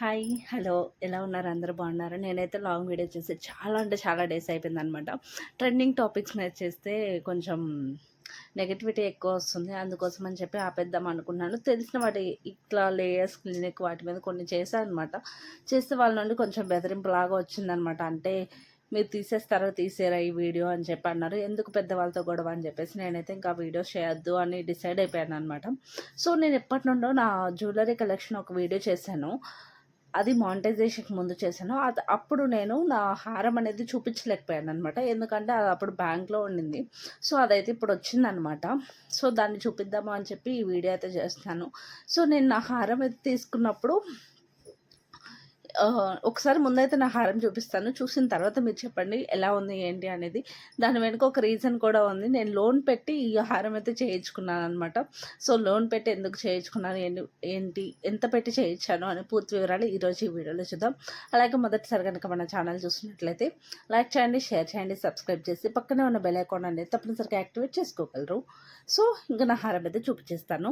Hi hello. ఎలా ఉన్నారు? అందరూ బాగున్నారు? నేనైతే లాంగ్ వీడియో చేసి చాలా అంటే చాలా డేస్ అయిపోయింది అనమాట ట్రెండింగ్ టాపిక్స్ మీద చేస్తే కొంచెం నెగటివిటీ ఎక్కువ వస్తుంది. అందుకోసం అని చెప్పి ఆపేద్దాం అనుకున్నాను. తెలిసిన వాటి ఇట్లా లేయర్స్ క్లినిక్ వాటి మీద కొన్ని చేశాను అనమాట చేస్తే వాళ్ళ నుండి కొంచెం బెదిరింపు లాగా వచ్చిందనమాట అంటే మీరు తీసేస్తారో తీసేరా ఈ వీడియో అని చెప్పి అన్నారు. ఎందుకు పెద్దవాళ్ళతో గొడవ అని చెప్పేసి నేనైతే ఇంకా వీడియోస్ చేయొద్దు అని డిసైడ్ అయిపోయాను అనమాట సో నేను ఎప్పటి నుండో నా జ్యువెలరీ కలెక్షన్ ఒక వీడియో చేశాను. అది మానిటైజేషన్కి ముందు చేశాను. అది అప్పుడు నేను నా హారం అనేది చూపించలేకపోయాను అనమాట ఎందుకంటే అది అప్పుడు బ్యాంక్లో ఉండింది. సో అదైతే ఇప్పుడు వచ్చిందనమాట సో దాన్ని చూపిద్దామా అని చెప్పి ఈ వీడియో అయితే చేస్తాను. సో నేను నా హారం అయితే తీసుకున్నప్పుడు ఒకసారి ముందైతే నా హారం చూపిస్తాను. చూసిన తర్వాత మీరు చెప్పండి ఎలా ఉంది ఏంటి అనేది. దాని వెనుక ఒక రీజన్ కూడా ఉంది. నేను లోన్ పెట్టి ఈ హారం అయితే చేయించుకున్నాను అనమాట సో లోన్ పెట్టి ఎందుకు చేయించుకున్నాను ఏంటి ఎంత పెట్టి చేయించాను అనే పూర్తి వివరాలు ఈరోజు ఈ వీడియోలో చూద్దాం. అలాగే మొదటిసారి కనుక మన ఛానల్ చూసినట్లయితే లైక్ చేయండి షేర్ చేయండి సబ్స్క్రైబ్ చేసి పక్కనే ఉన్న బెల్ అకౌంట్ అనేది తప్పనిసరిగా యాక్టివేట్ చేసుకోగలరు. సో ఇంకా నా హారం అయితే చూపించేస్తాను.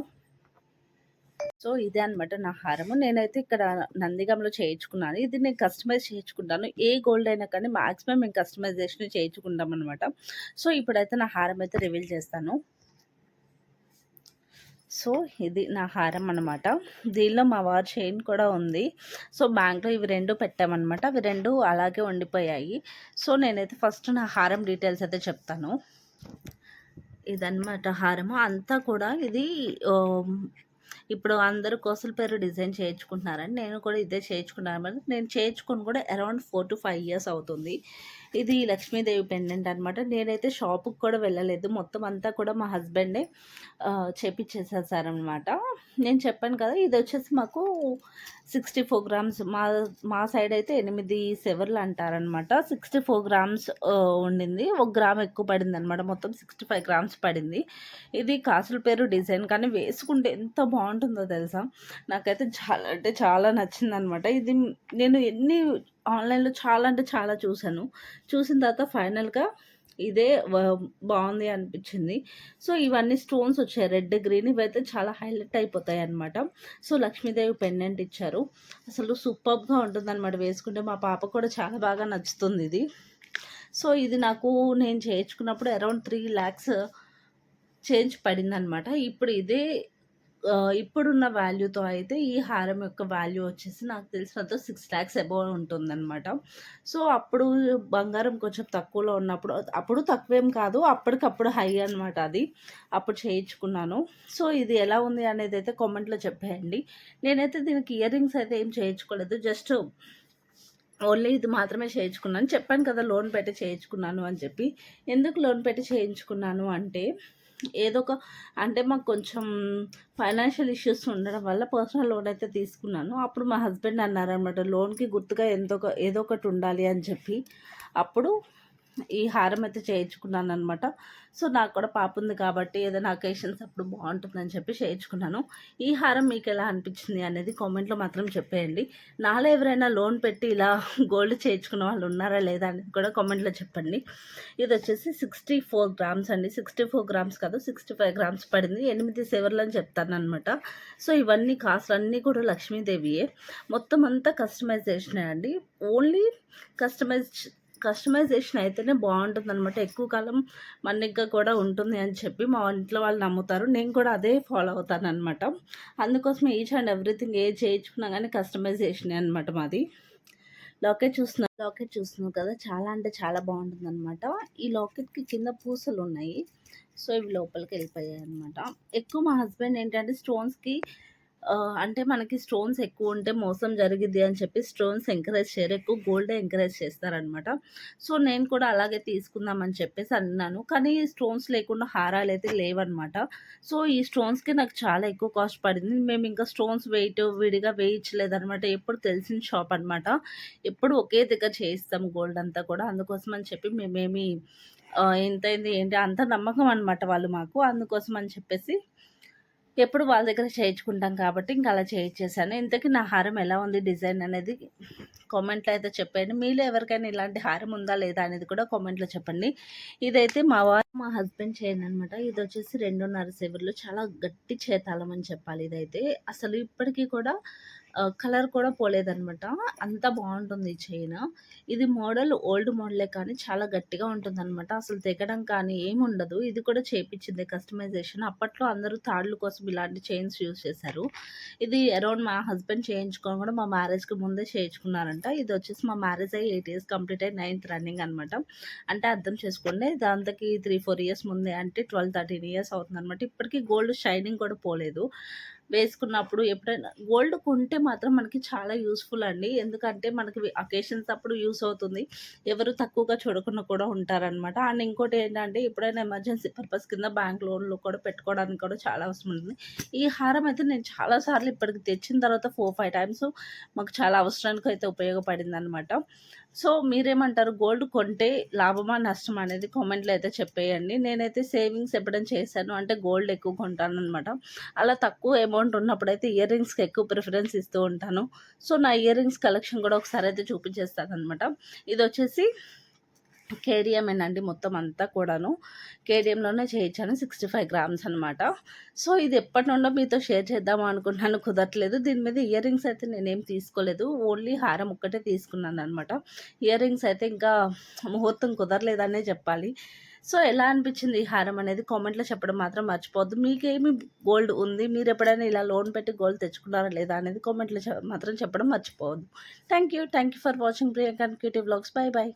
సో ఇదే అనమాట నా హారము. నేనైతే ఇక్కడ నందిగంలో చేయించుకున్నాను. ఇది నేను కస్టమైజ్ చేయించుకుంటాను. ఏ గోల్డ్ అయినా కానీ మాక్సిమం మేము కస్టమైజేషన్ చేయించుకుంటాం అనమాట సో ఇప్పుడైతే నా హారం అయితే రివీల్ చేస్తాను. సో ఇది నా హారం అనమాట దీనిలో మా వారు చైన్ కూడా ఉంది. సో బ్యాంక్లో ఇవి రెండు పెట్టామన్నమాట అవి రెండు అలాగే ఉండిపోయాయి. సో నేనైతే ఫస్ట్ నా హారం డీటెయిల్స్ అయితే చెప్తాను. ఇదన్నమాట హారము. అంతా కూడా ఇది ఇప్పుడు అందరూ కోసల పేరు డిజైన్ చేయించుకుంటున్నారని నేను కూడా ఇదే చేయించుకున్నాను. నేను చేయించుకుని కూడా around four to five years అవుతుంది. ఇది లక్ష్మీదేవి పెండెంట్ అనమాట నేనైతే షాపుకి కూడా వెళ్ళలేదు. మొత్తం అంతా కూడా మా హస్బెండే చేపించేసేసారనమాట నేను చెప్పాను కదా ఇది వచ్చేసి మాకు సిక్స్టీ ఫోర్ గ్రామ్స్ మా మా సైడ్ అయితే ఎనిమిది సెవర్లు అంటారనమాట సిక్స్టీ ఫోర్ గ్రామ్స్ ఉండింది. ఒక గ్రామ్ ఎక్కువ పడింది అనమాట మొత్తం సిక్స్టీ ఫైవ్ గ్రామ్స్ పడింది. ఇది కాసుల పేరు డిజైన్ కానీ వేసుకుంటే ఎంత బాగుంటుందో తెలుసా? నాకైతే చాలా అంటే చాలా నచ్చింది అనమాట ఇది నేను ఎన్ని ఆన్లైన్లో చాలా అంటే చాలా చూశాను చూసిన తర్వాత ఫైనల్గా ఇదే బాగుంది అనిపించింది. సో ఇవన్నీ స్టోన్స్ వచ్చాయి. రెడ్ గ్రీన్ ఇవైతే చాలా హైలైట్ అయిపోతాయి అనమాట సో లక్ష్మీదేవి పెండెంట్ ఇచ్చారు. అసలు సూపర్గా ఉంటుంది అనమాట వేసుకుంటే మా పాప కూడా చాలా బాగా నచ్చుతుంది ఇది. సో ఇది నాకు నేను చేయించుకున్నప్పుడు అరౌండ్ త్రీ ల్యాక్స్ చేంజ్ పడింది అనమాట ఇప్పుడు ఇదే ఇప్పుడున్న వాల్యూతో అయితే ఈ హారం యొక్క వాల్యూ వచ్చేసి నాకు తెలిసినంత సిక్స్ ల్యాక్స్ అబౌవ్ ఉంటుందన్నమాట. సో అప్పుడు బంగారం కొంచెం తక్కువలో ఉన్నప్పుడు అప్పుడు తక్కువేం కాదు అప్పటికప్పుడు హై అనమాట అది. అప్పుడు చేయించుకున్నాను. సో ఇది ఎలా ఉంది అనేది అయితే కామెంట్లో చెప్పేయండి. నేనైతే దీనికి ఇయర్ రింగ్స్ అయితే ఏం చేయించుకోలేదు. జస్ట్ ఓన్లీ ఇది మాత్రమే చేయించుకున్నాను. చెప్పాను కదా లోన్ పెట్టి చేయించుకున్నాను అని చెప్పి. ఎందుకు లోన్ పెట్టి చేయించుకున్నాను అంటే ఏదో ఒక అంటే మాకు కొంచెం ఫైనాన్షియల్ ఇష్యూస్ ఉండడం వల్ల పర్సనల్ లోన్ అయితే తీసుకున్నాను. అప్పుడు మా హస్బెండ్ అన్నారనమాట లోన్కి గుర్తుగా ఎంతో ఏదో ఒకటి ఉండాలి అని చెప్పి. అప్పుడు ఈ హారం అయితే చేయించుకున్నాను అనమాట సో నాకు కూడా పాప ఉంది కాబట్టి ఏదైనా అకేషన్స్ అప్పుడు బాగుంటుందని చెప్పి చేయించుకున్నాను. ఈ హారం మీకు ఎలా అనిపించింది అనేది కామెంట్లో మాత్రం చెప్పేయండి. నాలో ఎవరైనా లోన్ పెట్టి ఇలా గోల్డ్ చేయించుకున్న వాళ్ళు ఉన్నారా లేదా అనేది కూడా కామెంట్లో చెప్పండి. ఇది వచ్చేసి సిక్స్టీ ఫోర్ గ్రామ్స్ అండి. సిక్స్టీ ఫోర్ గ్రామ్స్ కాదు సిక్స్టీ ఫైవ్ గ్రామ్స్ పడింది. ఎనిమిది సెవర్లు అని చెప్తాను అనమాట సో ఇవన్నీ కాస్ట్లు అన్నీ కూడా లక్ష్మీదేవియే. మొత్తం అంతా కస్టమైజేషన్ అండి. ఓన్లీ కస్టమైజ్ కస్టమైజేషన్ అయితేనే బాగుంటుంది అనమాట ఎక్కువ కాలం మన్నిగ్గా కూడా ఉంటుంది అని చెప్పి మా ఇంట్లో వాళ్ళు నమ్ముతారు. నేను కూడా అదే ఫాలో అవుతాను అనమాట అందుకోసం ఈచ్ అండ్ ఎవ్రీథింగ్ ఏ చేయించుకున్నా కానీ కస్టమైజేషన్ అనమాట మాది. లాకెట్ చూస్తున్నా లాకెట్ చూస్తున్నావు కదా చాలా అంటే చాలా బాగుంటుంది అనమాట ఈ లాకెట్కి కింద పూసలు ఉన్నాయి. సో ఇవి లోపలికి వెళ్ళిపోయాయి అనమాట ఎక్కువ మా హస్బెండ్ ఏంటంటే స్టోన్స్కి అంటే మనకి స్టోన్స్ ఎక్కువ ఉంటే మోసం జరిగిద్ది అని చెప్పి స్టోన్స్ ఎంకరేజ్ చేయరు. ఎక్కువ గోల్డ్ ఎంకరేజ్ చేస్తారనమాట. సో నేను కూడా అలాగే తీసుకుందామని చెప్పేసి అన్నాను. కానీ స్టోన్స్ లేకుండా హారాలు అయితే లేవన్నమాట సో ఈ స్టోన్స్కి నాకు చాలా ఎక్కువ కాస్ట్ పడింది. మేము ఇంకా స్టోన్స్ వెయిట్ విడిగా వేయించలేదనమాట. ఎప్పుడు తెలిసిన షాప్ అనమాట. ఎప్పుడు ఒకే దగ్గర చేయిస్తాం గోల్డ్ అంతా కూడా. అందుకోసం అని చెప్పి మేమేమి ఎంతైంది ఏంటి అంత నమ్మకం అనమాట వాళ్ళు మాకు. అందుకోసం అని చెప్పేసి ఎప్పుడు వాళ్ళ దగ్గర చేయించుకుంటాం కాబట్టి ఇంకా అలా చేయించేసాను ఇంతకీ నా హారం ఎలా ఉంది డిజైన్ అనేది కామెంట్లో అయితే చెప్పాను మీలో ఎవరికైనా ఇలాంటి హారం ఉందా లేదా అనేది కూడా కామెంట్లో చెప్పండి. ఇదైతే మా వారు మా హస్బెండ్ చేయను అనమాట ఇది వచ్చేసి రెండున్నర సెవర్లు చాలా గట్టి చేతాళం అని చెప్పాలి ఇదైతే. అసలు ఇప్పటికీ కూడా కలర్ కూడా పోలేదనమాట. అంత బాగుంటుంది ఈ చైన్. ఇది మోడల్ ఓల్డ్ మోడలే కానీ చాలా గట్టిగా ఉంటుందనమాట. అసలు తెగడం కానీ ఏముండదు. ఇది కూడా చేపించింది కస్టమైజేషన్. అప్పట్లో అందరూ తాళ్ళు కోసం ఇలాంటి చైన్స్ యూజ్ చేశారు. ఇది అరౌండ్ మా హస్బెండ్ చేయించుకొని కూడా మా మ్యారేజ్‌కి ముందే చేయించుకున్నారంట. ఇది వచ్చేసి మా మ్యారేజ్ అయ్యి ఎయిట్ ఇయర్స్ కంప్లీట్ అయ్యి నైన్త్ రన్నింగ్ అనమాట. అంటే అర్థం చేసుకోండి దాంతకి 3, 4 ఇయర్స్ ముందే అంటే 12, 13 ఇయర్స్ అవుతుంది అనమాట ఇప్పటికీ గోల్డ్ షైనింగ్ కూడా పోలేదు. వేసుకున్నప్పుడు ఎప్పుడైనా గోల్డ్ కొంటే మాత్రం మనకి చాలా యూస్ఫుల్ అండి. ఎందుకంటే మనకి అకేషన్స్ అప్పుడు యూస్ అవుతుంది. ఎవరు తక్కువగా చూడకుండా కూడా ఉంటారనమాట. అండ్ ఇంకోటి ఏంటంటే ఎప్పుడైనా ఎమర్జెన్సీ పర్పస్ కింద బ్యాంక్ లోన్లు కూడా పెట్టుకోవడానికి కూడా చాలా అవసరం ఉంటుంది. ఈ హారం అయితే నేను చాలా సార్లు ఇప్పటికి తెచ్చిన తర్వాత 4, 5 టైమ్స్ మాకు చాలా అవసరానికి అయితే ఉపయోగపడిందనమాట. సో, మీరేమంటారు? గోల్డ్ కొంటే లాభమా? నష్టమా? అనేది కామెంట్‌లో అయితే చెప్పేయండి. నేనైతే సేవింగ్స్ ఎప్పుడైనా చేశాను అంటే గోల్డ్ ఎక్కువ కొంటాను అనమాట అలా తక్కువ అమౌంట్ ఉన్నప్పుడైతే ఇయర్ రింగ్స్‌కి ఎక్కువ ప్రిఫరెన్స్ ఇస్తూ ఉంటాను. సో, నా ఇయర్ రింగ్స్ కలెక్షన్ కూడా ఒకసారి అయితే చూపించేస్తాను అనమాట ఇది వచ్చేసి కేడిఎమేనండి మొత్తం అంతా కూడాను. కేడిఎంలోనే చేయించాను. 65 గ్రామ్స్ అనమాట. సో, ఇది ఎప్పటి నుండో మీతో షేర్ చేద్దాం అనుకున్నాను కుదరట్లేదు. దీని మీద ఇయర్ రింగ్స్ అయితే నేనేం తీసుకోలేదు. ఓన్లీ హారం ఒక్కటే తీసుకున్నాను అనమాట ఇయర్ రింగ్స్ అయితే ఇంకా ముహూర్తం కుదరలేదనే చెప్పాలి. సో, ఎలా అనిపించింది ఈ హారం అనేది కామెంట్‌లో చెప్పడం మాత్రం మర్చిపోవద్దు. మీకేమి గోల్డ్ ఉంది? మీరు ఎప్పుడైనా ఇలా లోన్ పెట్టి గోల్డ్ తెచ్చుకున్నారా లేదా? అనేది కామెంట్‌లో మాత్రం చెప్పడం మర్చిపోవద్దు. Thank you. Thank you for watching Priyanka and cutie vlogs. Bye bye.